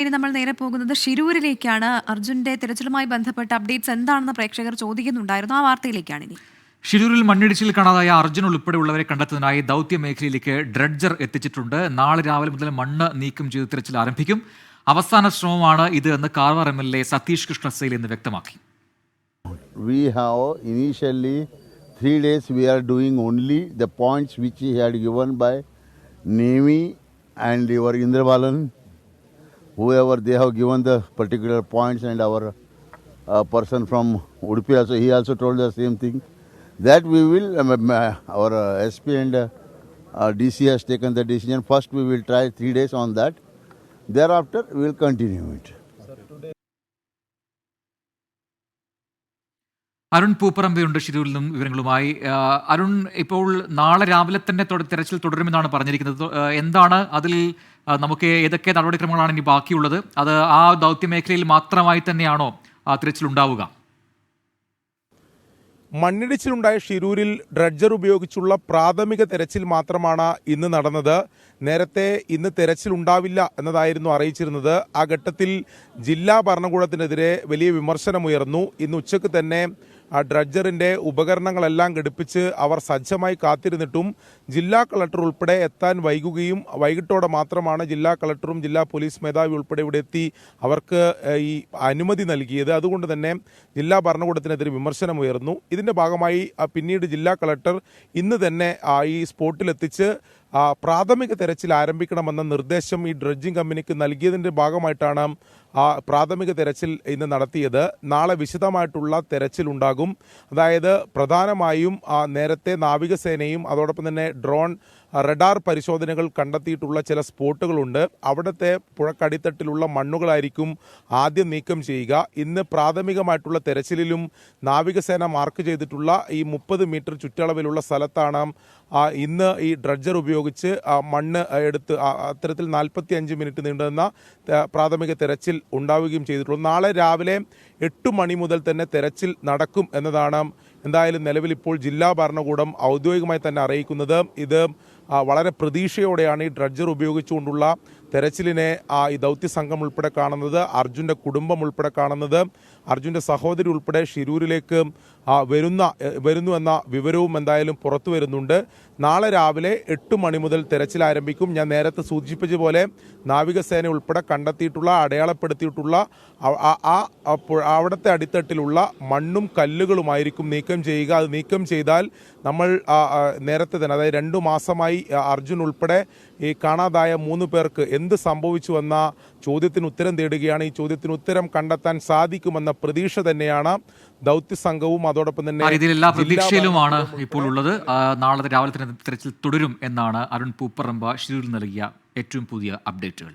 ഇനി നമ്മൾ നേരെ പോകുന്നത് ഷിരൂരിലേക്കാണ് അർജുന്റെ തിരച്ചിലുമായി ബന്ധപ്പെട്ട അപ്ഡേറ്റ്സ് എന്താണെന്ന് പ്രേക്ഷകർ ചോദിക്കുന്നുണ്ടായിരുന്നു. ആ വാർത്തയിലേക്കാണ് ഇനി. ഷിരൂരിൽ മണ്ണിടിച്ചിൽ കാണാതായ അർജുൻ ഉൾപ്പെടെയുള്ളവരെ കണ്ടെത്തുന്നതിനായി ദൗത്യ മേഖലയിലേക്ക് ഡ്രഡ്ജർ എത്തിച്ചിട്ടുണ്ട്. നാളെ രാവിലെ മുതൽ മണ്ണ് നീക്കം ചെയ്ത് തിരച്ചിൽ ആരംഭിക്കും. അവസാന ശ്രമമാണ് ഇത് എന്ന് Karwar M L A Satish Krishna Sail എന്ന് വ്യക്തമാക്കി. We have initially three days we are doing only the points which he had given by navy and your Indrabalan, whoever they have given the particular points and our uh, person from Udupi also, he also told the same thing. That we will, um, uh, our uh, SP and uh, uh, DC has taken the decision. First we will try three days on that. Thereafter we will continue it. Arun പൂപ്പറമ്പയുണ്ട് ഷിരൂരിൽ നിന്നും വിവരങ്ങളുമായി അരുൺ ഇപ്പോൾ നാളെ രാവിലെ തന്നെ തിരച്ചിൽ തുടരുമെന്നാണ് പറഞ്ഞിരിക്കുന്നത്. എന്താണ് അതിൽ നമുക്ക് ഏതൊക്കെ നടപടിക്രമങ്ങളാണ് ഇനി ബാക്കിയുള്ളത്? അത് ആ ദൗത്യ മേഖലയിൽ മാത്രമായി തന്നെയാണോ തിരച്ചിൽ ഉണ്ടാവുക മണ്ണിടിച്ചിലുണ്ടായ ഷിരൂരിൽ ഡ്രഡ്ജർ ഉപയോഗിച്ചുള്ള പ്രാഥമിക തെരച്ചിൽ മാത്രമാണ് ഇന്ന് നടന്നത്. നേരത്തെ ഇന്ന് തെരച്ചിൽ ഉണ്ടാവില്ല എന്നതായിരുന്നു അറിയിച്ചിരുന്നത്. ആ ഘട്ടത്തിൽ ജില്ലാ ഭരണകൂടത്തിനെതിരെ വലിയ വിമർശനമുയർന്നു. ഇന്ന് ഉച്ചയ്ക്ക് തന്നെ ആ ഡ്രഡ്ജറിന്റെ ഉപകരണങ്ങളെല്ലാം ഘടിപ്പിച്ച് അവർ സജ്ജമായി കാത്തിരുന്നിട്ടും ജില്ലാ കളക്ടർ ഉൾപ്പെടെ എത്താൻ വൈകുകയും വൈകിട്ടോടെ മാത്രമാണ് ജില്ലാ കളക്ടറും ജില്ലാ പോലീസ് മേധാവി ഉൾപ്പെടെ ഇവിടെ എത്തി അവർക്ക് ഈ അനുമതി നൽകിയത്. അതുകൊണ്ട് തന്നെ ജില്ലാ ഭരണകൂടത്തിനെതിരെ വിമർശനം വിമർശനമുയർന്നു ഇതിന്റെ ഭാഗമായി പിന്നീട് ജില്ലാ കളക്ടർ ഇന്ന് തന്നെ ഈ സ്പോട്ടിലെത്തിച്ച് പ്രാഥമിക തെരച്ചിൽ ആരംഭിക്കണമെന്ന നിർദ്ദേശം ഈ ഡ്രഡ്ജിംഗ് കമ്പനിക്ക് നൽകിയതിന്റെ ഭാഗമായിട്ടാണ് ആ പ്രാഥമിക തെരച്ചിൽ ഇന്ന് നടത്തിയത്. നാളെ വിശദമായിട്ടുള്ള തെരച്ചിൽ ഉണ്ടാകും. അതായത് പ്രധാനമായും നേരത്തെ നാവികസേനയും അതോടൊപ്പം തന്നെ ഡ്രോൺ റഡാർ പരിശോധനകൾ കണ്ടെത്തിയിട്ടുള്ള ചില സ്പോട്ടുകളുണ്ട്. അവിടുത്തെ പുഴക്കടിത്തട്ടിലുള്ള മണ്ണുകളായിരിക്കും ആദ്യം നീക്കം ചെയ്യുക. ഇന്ന് പ്രാഥമികമായിട്ടുള്ള തെരച്ചിലിലും നാവികസേന മാർക്ക് ചെയ്തിട്ടുള്ള ഈ മുപ്പത് മീറ്റർ ചുറ്റളവിലുള്ള സ്ഥലത്താണ് ഇന്ന് ഈ ഡ്രഡ്ജർ ഉപയോഗിച്ച് മണ്ണ് എടുത്ത് അത്തരത്തിൽ നാൽപ്പത്തി അഞ്ച് മിനിറ്റ് നീണ്ടുന്ന പ്രാഥമിക തെരച്ചിൽ ഉണ്ടാവുകയും ചെയ്തിട്ടുള്ളൂ. നാളെ രാവിലെ എട്ട് മണി മുതൽ തന്നെ തെരച്ചിൽ നടക്കും എന്നതാണ് എന്തായാലും നിലവിൽ ഇപ്പോൾ ജില്ലാ ഭരണകൂടം ഔദ്യോഗികമായി തന്നെ അറിയിക്കുന്നത്. ഇത് വളരെ പ്രതീക്ഷയോടെയാണ് ഈ ഡ്രഡ്ജർ ഉപയോഗിച്ചുകൊണ്ടുള്ള തെരച്ചിലിനെ ആ, ഈ ദൗത്യ സംഘം ഉൾപ്പെടെ കാണുന്നത് അർജുന്റെ കുടുംബം ഉൾപ്പെടെ കാണുന്നത്. അർജുന്റെ സഹോദരി ഉൾപ്പെടെ ഷിരൂരിലേക്ക് വരുന്ന വരുന്നു എന്ന വിവരവും എന്തായാലും പുറത്തു വരുന്നുണ്ട്. നാളെ രാവിലെ എട്ട് മണി മുതൽ തെരച്ചിൽ ആരംഭിക്കും. ഞാൻ നേരത്തെ സൂചിപ്പിച്ച പോലെ നാവികസേന ഉൾപ്പെടെ കണ്ടെത്തിയിട്ടുള്ള അടയാളപ്പെടുത്തിയിട്ടുള്ള ആ- അവിടുത്തെ അടിത്തട്ടിലുള്ള മണ്ണും കല്ലുകളുമായിരിക്കും നീക്കം ചെയ്യുക. അത് നീക്കം ചെയ്താൽ നമ്മൾ നേരത്തെ തന്നെ അതായത് രണ്ടു മാസമായി അർജുൻ ഉൾപ്പെടെ ഈ കാണാതായ മൂന്ന് പേർക്ക് എന്ത് സംഭവിച്ചു എന്ന ചോദ്യത്തിന് ഉത്തരം തേടുകയാണ്. ഈ ചോദ്യത്തിന് ഉത്തരം കണ്ടെത്താൻ സാധിക്കുമെന്ന പ്രതീക്ഷ തന്നെയാണ് ദൗത്യ സംഘവും. അതോടൊപ്പം തന്നെ ഇതിലെല്ലാ പ്രതീക്ഷയിലുമാണ് ഇപ്പോൾ ഉള്ളത്. നാളെ രാവിലെ തന്നെ തിരച്ചിൽ തുടരും എന്നാണ് അരുൺ പൂപ്പറമ്പ ഷിരൂരിൽ നൽകിയ ഏറ്റവും പുതിയ അപ്ഡേറ്റുകൾ.